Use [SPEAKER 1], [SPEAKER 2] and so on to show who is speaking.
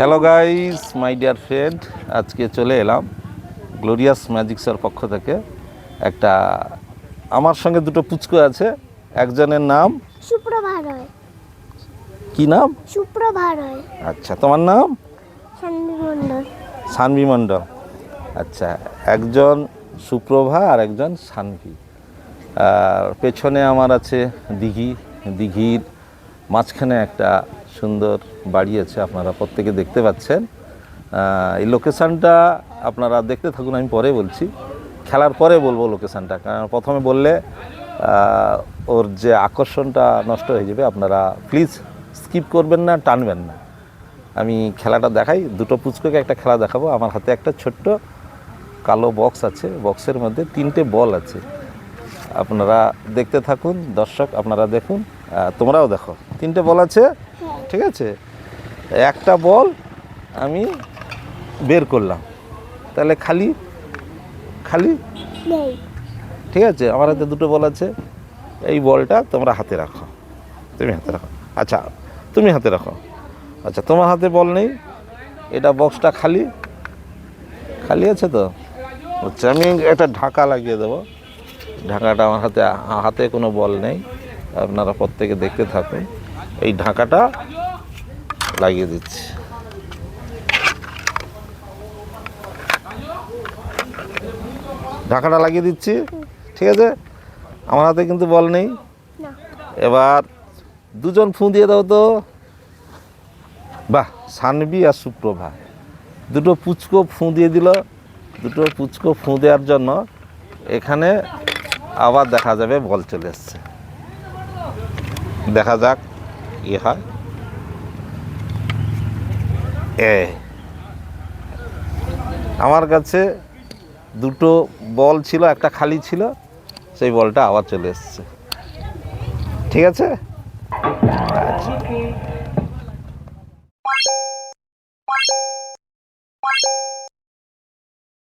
[SPEAKER 1] Hello guys my dear friend আজকে চলে এলাম গ্লোরিয়াস ম্যাজিক্সের পক্ষ থেকে। একটা আমার সঙ্গে দুটো পুচকু আছে। একজনের নাম?
[SPEAKER 2] সুপ্রভা রয়
[SPEAKER 1] কি নাম?
[SPEAKER 2] সুপ্রভা রয়
[SPEAKER 1] আচ্ছা তোমার নাম?
[SPEAKER 2] সন্দীপ মণ্ডল।
[SPEAKER 1] সানভি মণ্ডল। আচ্ছা একজন সুপ্রভা আর একজন সানভি। আর পেছনে আমার আছে দিঘি। দিঘির মাঝখানে একটা সুন্দর বাড়ি আছে আপনারা প্রত্যেকে দেখতে পাচ্ছেন। এই লোকেশানটা আপনারা দেখতে থাকুন, আমি পরে বলছি। খেলার পরে বলব লোকেশানটা, কারণ প্রথমে বললে ওর যে আকর্ষণটা নষ্ট হয়ে যাবে, আপনারা প্লিজ স্কিপ করবেন না, টানবেন না। আমি খেলাটা দেখাই, দুটো পুচকোকে একটা খেলা দেখাবো। আমার হাতে একটা ছোট্ট কালো বক্স আছে বক্সের মধ্যে তিনটে বল আছে। আপনারা দেখতে থাকুন, দর্শক আপনারা দেখুন তোমরাও দেখো। তিনটে বল আছে। ঠিক আছে? একটা বল আমি বের করলাম। তাহলে খালি খালি? ঠিক আছে আমার হাতে দুটো বল আছে। এই বলটা তোমরা হাতে রাখো। তুমি হাতে রাখো। আচ্ছা তুমি হাতে রাখো। আচ্ছা তোমার হাতে বল নেই। এটা বক্সটা খালি। খালি আছে তো? আচ্ছা আমি একটা ঢাকা লাগিয়ে দেবো। ঢাকাটা আমার হাতে হাতে কোনো বল নেই। আপনারা প্রত্যেকে দেখতে থাকুন। এই ঢাকাটা লাগিয়ে দিচ্ছি। ঢাকাটা লাগিয়ে দিচ্ছি ঠিক আছে? আমার হাতে কিন্তু বল নেই। এবার দুজন ফু দিয়ে দাও তো। বাহ সানবি আর সুপ্রভা। দুটো পুচকো ফু দিয়ে দিল। দুটো পুচকো ফু দেওয়ার জন্য এখানে আবার দেখা যাবে বল চলে এসছে। দেখা যাক কি হয়। আমার কাছে দুটো বল ছিল, একটা খালি ছিল, সেই বলটা আবার চলে এসছে। ঠিক আছে? আচ্ছা